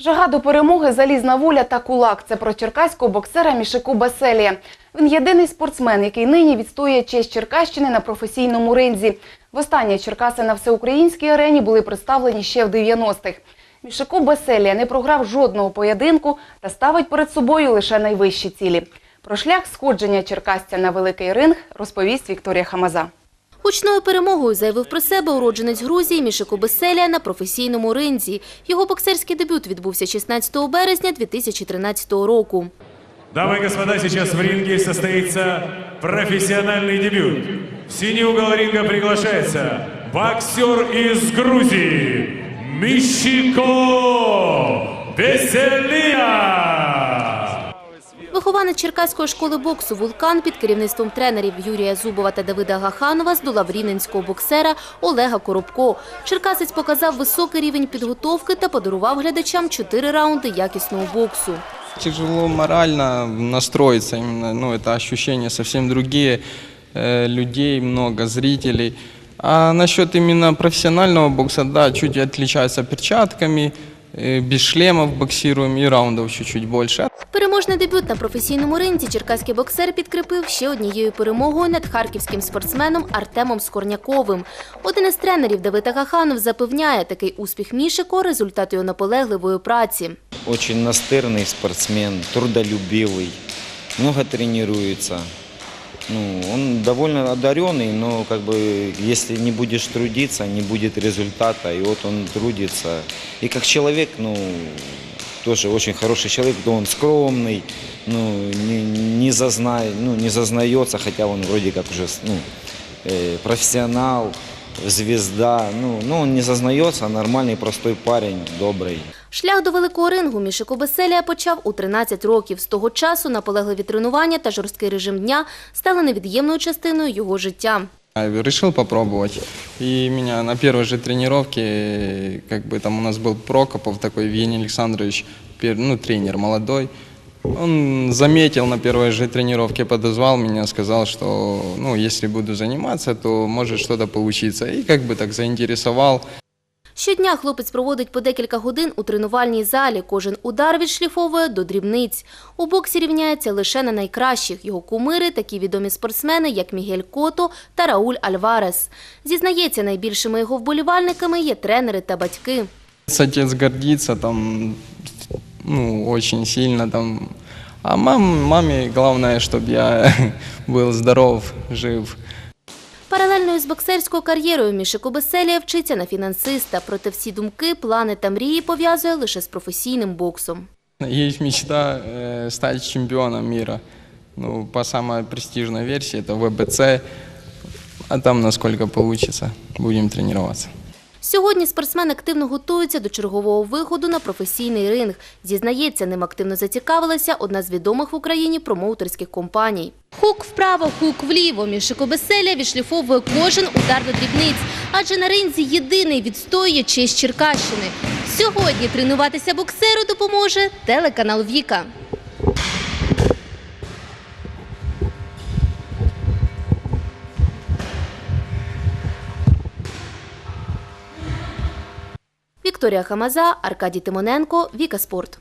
Жага до перемоги, залізна воля та кулак. Це про черкаського боксера Мішику Баселія. Він єдиний спортсмен, який нині відстоює честь Черкащини на професійному ринзі. Востаннє Черкаси на всеукраїнській арені були представлені ще в 90-х. Мішику Баселія не програв жодного поєдинку та ставить перед собою лише найвищі цілі. Про шлях сходження черкасця на великий ринг розповість Вікторія Хамаза. Гучною перемогою заявив про себе уродженець Грузії Мішико Беселія на професійному ринзі. Його боксерський дебют відбувся 16 березня 2013 року. Дамы и господа, сейчас в ринге состоится профессиональный дебют. В синий угол ринга приглашается боксер из Грузии Мищико Веселия. Вихованець Черкаської школи боксу «Вулкан» під керівництвом тренерів Юрія Зубова та Давида Гаханова здолав рівненського боксера Олега Коробко. Черкасець показав високий рівень підготовки та подарував глядачам чотири раунди якісного боксу. Тяжело морально настроиться, именно, ну, это ощущения совсем другие, э, людей много, зрителей. А насчет именно профессионального бокса, да, чуть отличается перчатками, э, без шлемов боксируем и раундов чуть-чуть больше. Переможний дебют на професійному ринзі черкаський боксер підкріпив ще однією перемогою над харківським спортсменом Артемом Скорняковим. Один із тренерів Давид Агаханов запевняє, такий успіх Мішико – результат його наполегливої праці. Очень настырный спортсмен, трудолюбивый, много тренируется. Ну, он довольно одаренный, но как бы если не будешь трудиться, не будет результата. И вот он трудится. И как человек, ну, тоже очень хороший человек, но он скромный, ну, не, не, зазна, ну, не зазнается, хотя он вроде как уже ну, э, профессионал, звезда. Ну, но он не зазнается, а нормальный, простой парень, добрый. Шлях до великого рингу Мішико Беселія почав у 13 років. З того часу наполегливі тренування та жорсткий режим дня стали невід'ємною частиною його життя. Я решил попробовать. И меня на первой же тренировке, как бы там у нас был Прокопов такой, Евгений Александрович, пер- ну, тренер молодой. Он заметил на первой же тренировке, подозвал меня, сказал, что, ну, если буду заниматься, то может что-то получиться. И как бы так заинтересовал. Щодня хлопець проводить по декілька годин у тренувальній залі. Кожен удар відшліфовує до дрібниць. У боксі рівняється лише на найкращих. Його кумири – такі відомі спортсмени, як Мігель Кото та Рауль Альварес. Зізнається, найбільшими його вболівальниками є тренери та батьки. Отец гордится там, ну, очень сильно там. А мам, маме главное, чтобы я был здоров, жив. Паралельно із боксерською кар'єрою Мішико Беселія вчиться на фінансиста, проте всі думки, плани та мрії пов'язує лише з професійним боксом. Есть мечта э, стать чемпионом мира. Ну, по самой престижной версии это ВБЦ. А там насколько получится, будем тренироваться. Сьогодні спортсмен активно готується до чергового виходу на професійний ринг. Зізнається, ним активно зацікавилася одна з відомих в Україні промоутерських компаній. Хук вправо, хук вліво. Мішико Беселя відшліфовує кожен удар до дрібниць, адже на ринзі єдиний відстоює честь Черкащини. Сьогодні тренуватися боксеру допоможе телеканал Віка. Вікторія Хамаза, Аркадій Тимоненко, Віка Спорт.